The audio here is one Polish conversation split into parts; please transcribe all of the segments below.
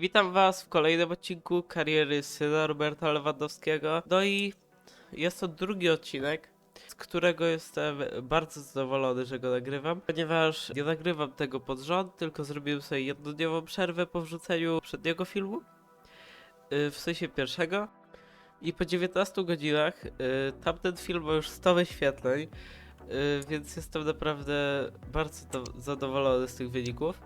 Witam was w kolejnym odcinku kariery syna Roberta Lewandowskiego. No i jest to drugi odcinek, z którego jestem bardzo zadowolony, że go nagrywam, ponieważ nie nagrywam tego pod rząd, tylko zrobiłem sobie jednodniową przerwę po wrzuceniu przedniego filmu, yy, w sensie pierwszego. I po 19 godzinach yy, tamten film ma już 100 wyświetleń, yy, więc jestem naprawdę bardzo do- zadowolony z tych wyników.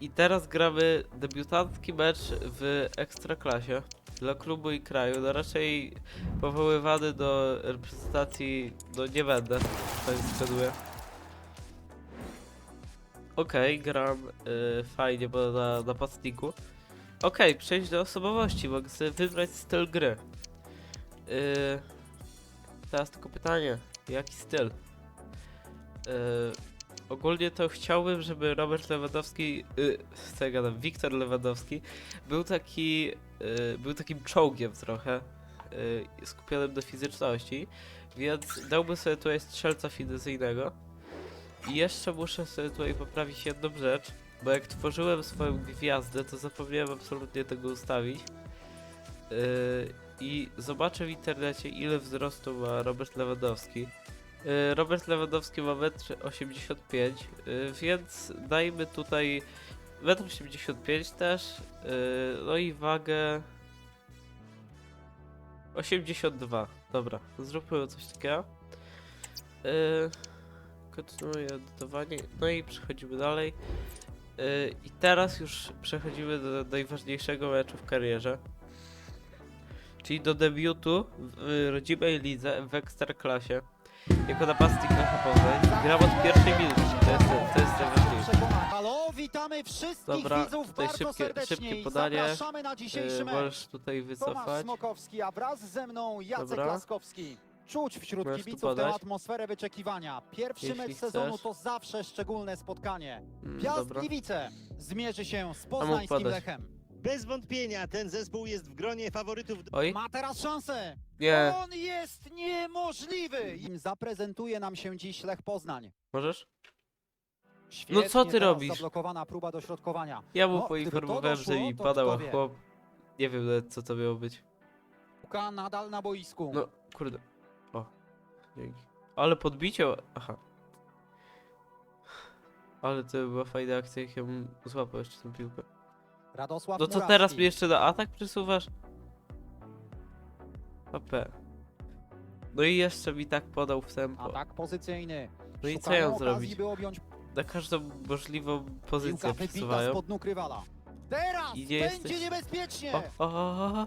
I teraz gramy debiutancki mecz w Ekstraklasie dla klubu i kraju. No raczej powoływany do reprezentacji, no nie będę, tak zgaduję. Okej, gram y, fajnie, bo na napastniku. Okej, przejść do osobowości, mogę sobie wybrać styl gry. Y, teraz tylko pytanie, jaki styl? Y, Ogólnie to chciałbym, żeby Robert Lewandowski, yy, co ja gadam, Wiktor Lewandowski był taki, y, był takim czołgiem trochę, y, skupionym do fizyczności, więc dałbym sobie tutaj strzelca fizyjnego. I jeszcze muszę sobie tutaj poprawić jedną rzecz, bo jak tworzyłem swoją gwiazdę, to zapomniałem absolutnie tego ustawić. Yy, I zobaczę w internecie, ile wzrostu ma Robert Lewandowski. Y, Robert Lewandowski ma 1,85 m, y, więc dajmy tutaj 1,85 m też, y, no i wagę 82. Dobra, zróbmy coś takiego. Kontynuuję edytowanie, no i przechodzimy dalej. I teraz już przechodzimy do najważniejszego meczu w karierze. Czyli do debiutu w rodzimej lidze w Ekstraklasie jako napastnik Poznań. Gram od pierwszej minuty, to jest, to jest najważniejsze. Halo, witamy wszystkich Dobra, widzów tutaj bardzo szybkie- serdecznie szybkie i podanie. zapraszamy na dzisiejszy Yy, mecz. możesz tutaj Tomasz wycofać. Smokowski, a wraz ze mną Jacek Dobra. Laskowski. Czuć wśród Możesz tu kibiców tę podać. atmosferę wyczekiwania. Pierwszy Jeśli mecz sezonu chcesz. to zawsze szczególne spotkanie. Mm, Piast dobra. Gliwice zmierzy się z poznańskim podać. Lechem. Bez wątpienia ten zespół jest w gronie faworytów do Oj, Ma teraz szansę. Nie, On jest niemożliwy. Im zaprezentuje nam się dziś Lech Poznań. możesz? Świetnie No co ty teraz robisz? Zablokowana próba dośrodkowania. Ja mu No, gdyby poinformowałem, że mi to padał, kto a wie? chłop... Nie wiem nawet co to miało być. Piłka nadal na boisku. No, kurde. O, dzięki. Ale podbicie... Aha. Ale to była fajna akcja, jak ja bym złapał jeszcze tę piłkę. Radosław No to Murawski. teraz mnie jeszcze na atak przesuwasz? AP. No i jeszcze mi tak podał w tempo. Atak pozycyjny. No i co Szukają ja okazji, zrobić? by objąć Na każdą możliwą pozycję piłka wybita przesuwają. spod nóg rywala. Teraz I nie będzie jesteś- niebezpiecznie. O, o, o, o.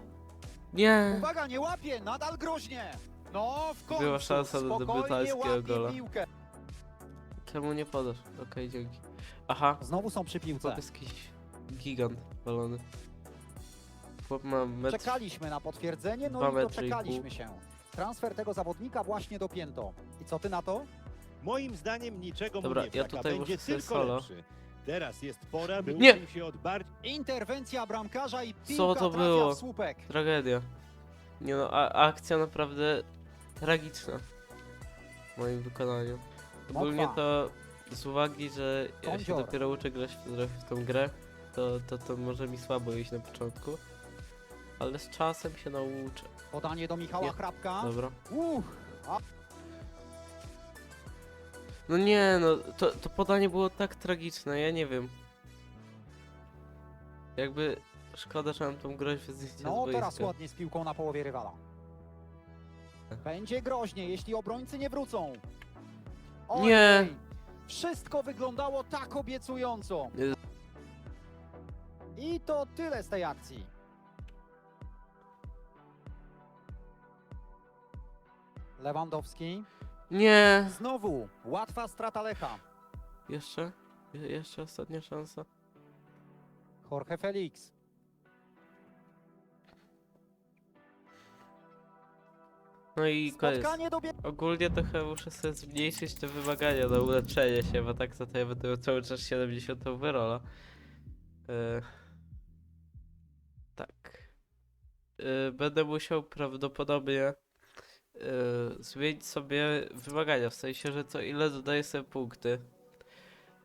Nie! Uwaga, nie łapie, nadal groźnie. No, w końcu. Była szansa na spokojnie debiutanckiego łapie gola. piłkę. Czemu nie podasz? Okej, dzięki. Aha, Znowu są przy piłce. chłop jest jakiś gigant balony. Chłop ma metr... Czekaliśmy na potwierdzenie, no i metry i doczekaliśmy się. Transfer tego zawodnika właśnie dopięto. I co ty na to? Moim zdaniem niczego Dobra, mu nie ja tutaj będzie muszę sobie tylko solo. lepszy. Teraz jest pora, by Nie! uczył się od bardziej Interwencja bramkarza i piłka Co to trafia było? w słupek. Tragedia. Nie no, a, akcja naprawdę tragiczna. W moim wykonaniu. Ogólnie Mokwa. to z uwagi, że ja się Kądzior. dopiero uczę grać w, w tą grę, to, to, to może mi słabo iść na początku. Ale z czasem się nauczę. Podanie do Michała Nie. Hrabka. Dobra. Uch, No nie, no to, to podanie było tak tragiczne, ja nie wiem. Jakby szkoda, że mam tą groźbę zjechać z No teraz boiska. ładnie z piłką na połowie rywala. Będzie groźnie, jeśli obrońcy nie wrócą. Ojej, Nie. Wszystko wyglądało tak obiecująco. Nie. I to tyle z tej akcji. Lewandowski. Nie! Znowu łatwa strata Lecha. Jeszcze? Je- jeszcze ostatnia szansa. Jorge Felix. No i koniec. Spotkanie. Ogólnie chyba muszę sobie zmniejszyć te wymagania na uleczenie się, bo tak za to ja będę miał cały czas 70 overalla. E, tak. E, będę musiał prawdopodobnie e, zmienić sobie wymagania, w sensie, że co ile dodaję sobie punkty.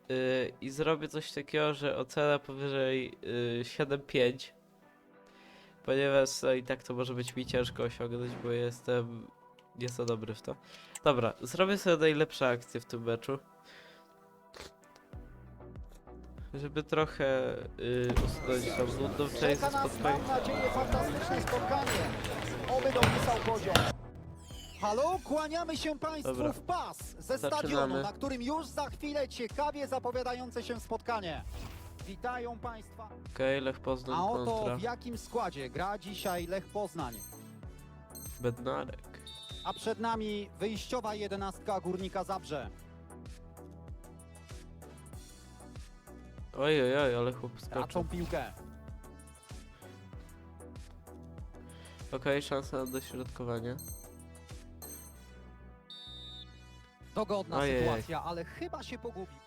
E, I zrobię coś takiego, że ocena powyżej e, 7-5 Ponieważ no, i tak to może być mi ciężko osiągnąć, bo jestem nieco dobry w to. Dobra, zrobię sobie najlepsze akcje w tym meczu. Żeby trochę yy, usunąć tą nudną część Czeka nas, mam nadzieję, fantastyczne spotkanie. Oby dopisał poziom. Halo, kłaniamy się Państwu Dobra. w pas ze Zaczynamy. stadionu, na którym już za chwilę ciekawie zapowiadające się spotkanie. Witają Państwa. Okej, Lech Poznań A oto kontra w jakim składzie gra dzisiaj Lech Poznań. Bednarek. A przed nami wyjściowa jedenastka Górnika Zabrze. Oj, oj, oj, ale chłop Tracą skoczył. piłkę. Okej, szansa na dośrodkowanie. Dogodna Ojej. sytuacja, ale chyba się pogubił.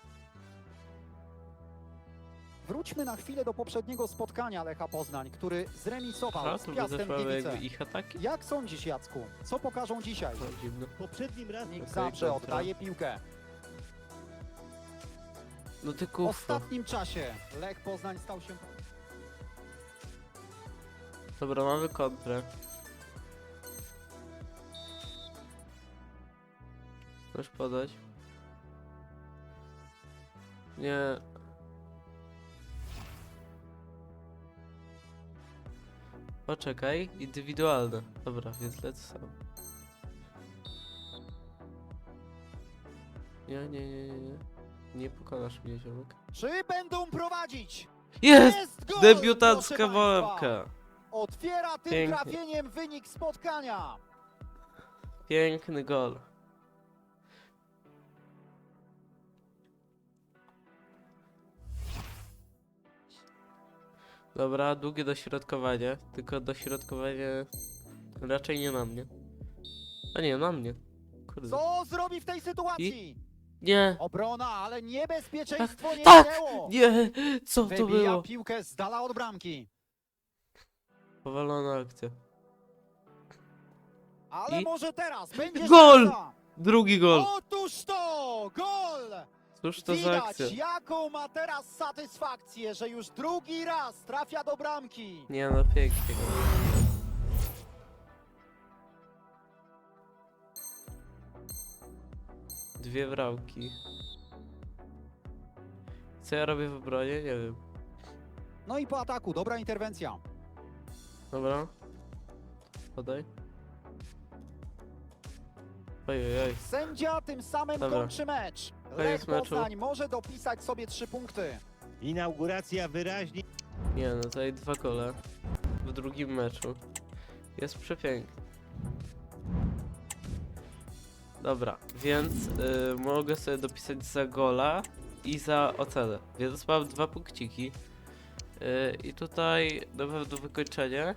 Wróćmy na chwilę do poprzedniego spotkania Lecha Poznań, który zremisował z tu widzę Piastem Gliwice. jakby ich ataki. Jak sądzisz, Jacku? Co pokażą dzisiaj? Dziwne. Poprzednim razem Zabrze kontra. oddaje piłkę. No ty W kufo. ostatnim czasie Lech Poznań stał się... Dobra, mamy kontrę. Możesz podać? Nie. Poczekaj, indywidualne. Dobra, więc lecę sam. Nie, nie, nie, nie, nie. Nie pokonasz mnie, ziomek. Czy będą prowadzić? Jest! Jest gol! Debiutancka proszę państwa! Otwiera tym Pięknie. trafieniem wynik spotkania. Piękny gol. Dobra, długie dośrodkowanie, tylko dośrodkowanie raczej nie na mnie. A nie, na mnie. Kurde. Co zrobi w tej sytuacji? Nie, Obrona, ale niebezpieczeństwo nie tak, minęło. nie, co to Wybija było? piłkę z dala od bramki. Powalona akcja. Ale I- może teraz będzie Gol! szansa. Drugi gol. Otóż to! Gol! Cóż to za Widać, akcja? jaką ma teraz satysfakcję, że już drugi raz trafia do bramki. Nie no, pięknie. Dwie bramki. Co ja robię w obronie? Nie wiem. No i po ataku, dobra interwencja. Dobra. Podaj. Ojej, oj. Sędzia tym samym Dobra. kończy mecz. Koniec Lech meczu. Poznań może dopisać sobie trzy punkty. inauguracja wyraźnie Nie no, tutaj dwa gole. W drugim meczu. Jest przepiękny. Dobra, więc y, mogę sobie dopisać za gola i za ocenę. Więc mam dwa punkciki. Y, I tutaj na pewno wykończenie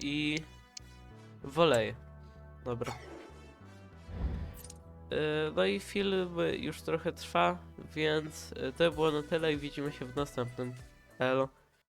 i wolej. Dobra. Y, No i film już trochę trwa, więc y, to było na tyle i widzimy się w następnym. Elo.